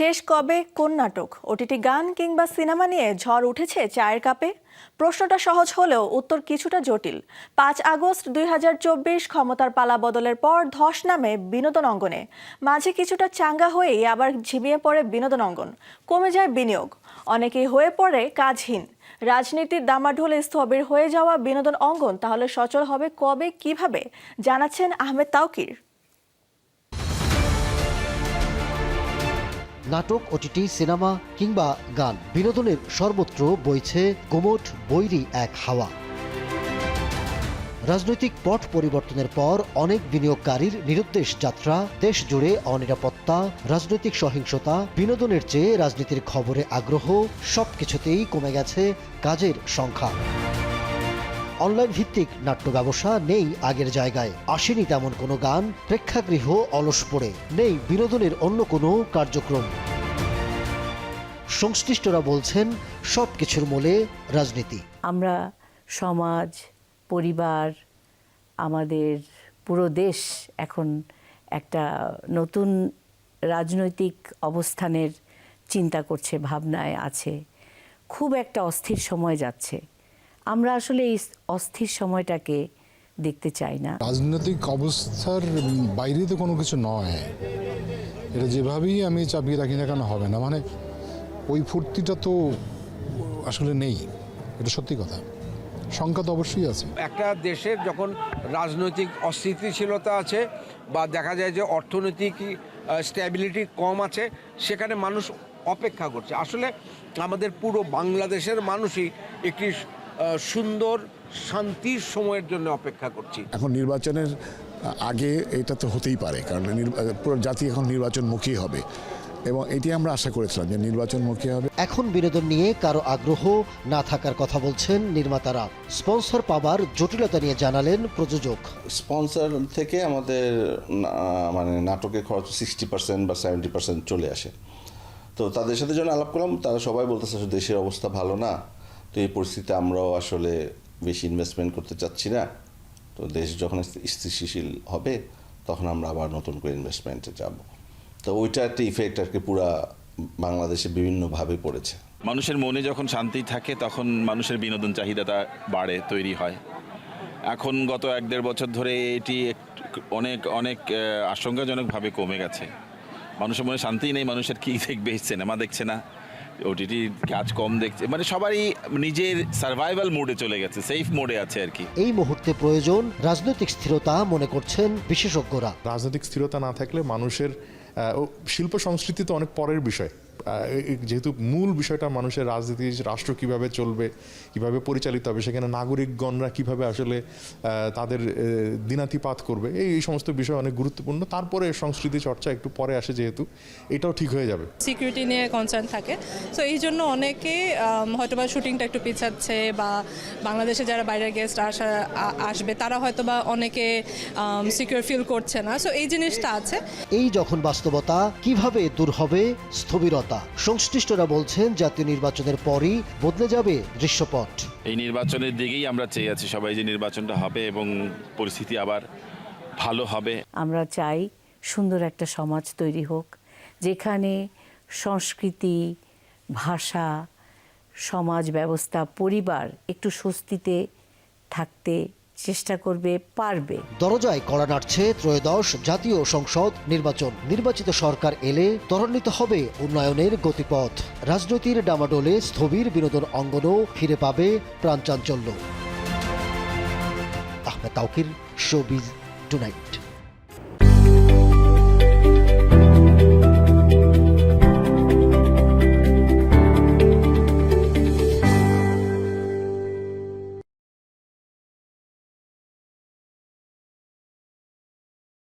শেষ কবে কোন নাটক? ওটিটি গান কিংবা সিনেমা নিয়ে ঝড় উঠেছে চায়ের কাপে? প্রশ্নটা সহজ হলেও উত্তর কিছুটা জটিল। পাঁচ আগস্ট দুই হাজার চব্বিশ ক্ষমতার পালা বদলের পর ধস নামে বিনোদন অঙ্গনে। মাঝে কিছুটা চাঙ্গা হয়েই আবার ঝিমিয়ে পড়ে বিনোদন অঙ্গন। কমে যায় বিনিয়োগ। অনেকেই হয়ে পড়ে কাজহীন। রাজনীতির দামাঢোলে স্থবির হয়ে যাওয়া বিনোদন অঙ্গন তাহলে সচল হবে কবে, কীভাবে? জানাচ্ছেন আহমেদ তাওকির। নাটক ওটিটি সিনেমা কিংবা গান। বিনোদনের সর্বত্র বইছে গোমট, বৈরী এক হাওয়া। রাজনৈতিক পট পরিবর্তনের পর অনেক বিনিয়োগকারীর নিরুদ্দেশ যাত্রা, দেশ জুড়ে অনিরাপত্তা, রাজনৈতিক সহিংসতা, বিনোদনের চেয়ে রাজনীতির খবরে আগ্রহ, সবকিছুতেই কমে গেছে কাজের সংখ্যা। অনলাইন ভিত্তিক নাট্য ব্যবসা নেই আগের জায়গায়। আসেনি তেমন কোনো গান, প্রেক্ষাগৃহ অলস পড়ে। নেই বিনোদনের অন্য কোনো কার্যক্রম। সংশ্লিষ্টরা বলছেন সব কিছুর মূলে রাজনীতি। আমরা সমাজ, পরিবার, আমাদের পুরো দেশ এখন একটা নতুন রাজনৈতিক অবস্থানের চিন্তা করছে, ভাবনায় আছে। খুব একটা অস্থির সময় যাচ্ছে। আমরা আসলে এই অস্থির সময়টাকে দেখতে চাই না। রাজনৈতিক অবস্থার বাইরে তো কোনো কিছু নয়। এটা যেভাবেই আমি চাপিয়ে রাখি না কেন হবে না? মানে ওই ফুর্তিটা তো আসলে নেই। এটা সত্যি কথা। সংখ্যা তো অবশ্যই আছে। একটা দেশের যখন রাজনৈতিক অস্থিতিশীলতা আছে বা দেখা যায় যে অর্থনৈতিক স্ট্যাবিলিটি কম আছে সেখানে মানুষ অপেক্ষা করছে। আসলে আমাদের পুরো বাংলাদেশের মানুষই একটি সুন্দর শান্তির সময়ের জন্য অপেক্ষা করছি। এখন নির্বাচনের আগে এটা তো হতেই পারে কারণ পুরো জাতি এখন নির্বাচনমুখী হবে। এবং এটি আমরা আশা করেছিলাম যে নির্বাচনমুখী হবে। এখন বিনোদন নিয়ে কারও আগ্রহ না থাকার কথা বলছেন নির্মাতারা। স্পন্সর পাবার জটিলতা নিয়ে জানালেন প্রযোজক। স্পন্সর থেকে আমাদের মানে নাটকের খরচ সিক্সটি পার্সেন্ট বা সেভেন্টি পার্সেন্ট চলে আসে। তো তাদের সাথে যখন আলাপ করলাম তারা সবাই বলতেছে দেশের অবস্থা ভালো না। তো এই পরিস্থিতিতে আমরাও আসলে বেশি ইনভেস্টমেন্ট করতে চাচ্ছি না। তো দেশ যখন স্থিতিশীল হবে, তখন আমরা আবার নতুন করে ইনভেস্টমেন্টে যাব। তো ওইটা একটা ইফেক্ট আর কি পুরা বাংলাদেশে বিভিন্নভাবে পড়েছে। মানুষের মনে যখন শান্তি থাকে, তখন মানুষের বিনোদন চাহিদাটা বাড়ে, তৈরি হয়। এখন গত এক দেড় বছর ধরে এটি অনেক অনেক আশঙ্কাজনকভাবে কমে গেছে। মানুষের মনে শান্তি নেই, মানুষের কী দেখবে? সিনেমা দেখছে না। ওটিটি কাজ কম দেখছে। মানে সবারই নিজের সার্ভাইভাল মোডে চলে গেছে সেফ মোডে আছে আর কি। এই মুহূর্তে প্রয়োজন রাজনৈতিক স্থিরতা মনে করছেন বিশেষজ্ঞরা। রাজনৈতিক স্থিরতা না থাকলে মানুষের শিল্প সংস্কৃতি তো অনেক পরের বিষয়। যেহেতু মূল বিষয়টা মানুষের রাজনীতি রাষ্ট্র কীভাবে চলবে কীভাবে পরিচালিত হবে সেখানে নাগরিকগণরা কীভাবে আসলে তাদের দিনাতিপাত করবে এই এই সমস্ত বিষয় অনেক গুরুত্বপূর্ণ। তারপরে সংস্কৃতি চর্চা একটু পরে আসে যেহেতু এটাও ঠিক হয়ে যাবে। সিকিউরিটি নিয়ে কনসার্ন থাকে। সো এই জন্য অনেকে হয়তো বা শুটিংটা একটু পিছাচ্ছে বা বাংলাদেশে যারা বাইরের গেস্ট আসা আসবে তারা হয়তো বা অনেকে সিকিউর ফিল করছে না। সো এই জিনিসটা আছে। এই যখন বাস্তবতা কীভাবে দূর হবে স্থবিরতা সংশ্লিষ্টরা বলছেন জাতীয় নির্বাচনের পরই বদলে যাবে দৃশ্যপট। এই নির্বাচনের দিকেই আমরা চেয়ে আছি সবাই যে নির্বাচনটা হবে এবং পরিস্থিতি আবার ভালো হবে। আমরা চাই সুন্দর একটা সমাজ তৈরি হোক যেখানে সংস্কৃতি ভাষা সমাজ ব্যবস্থা পরিবার একটু স্বস্তিতে থাকতে চেষ্টা করবে, পারবে। দরজায় কড়া নাড়ছে ত্রয়োদশ জাতীয় সংসদ নির্বাচন। নির্বাচিত সরকার এলে ত্বরান্বিত হবে উন্নয়নের গতিপথ। রাজনীতির ডামাডোলে স্থবির বিনোদন অঙ্গনও ফিরে পাবে প্রাণচাঞ্চল্য। Ahmed Taukir showbiz tonight.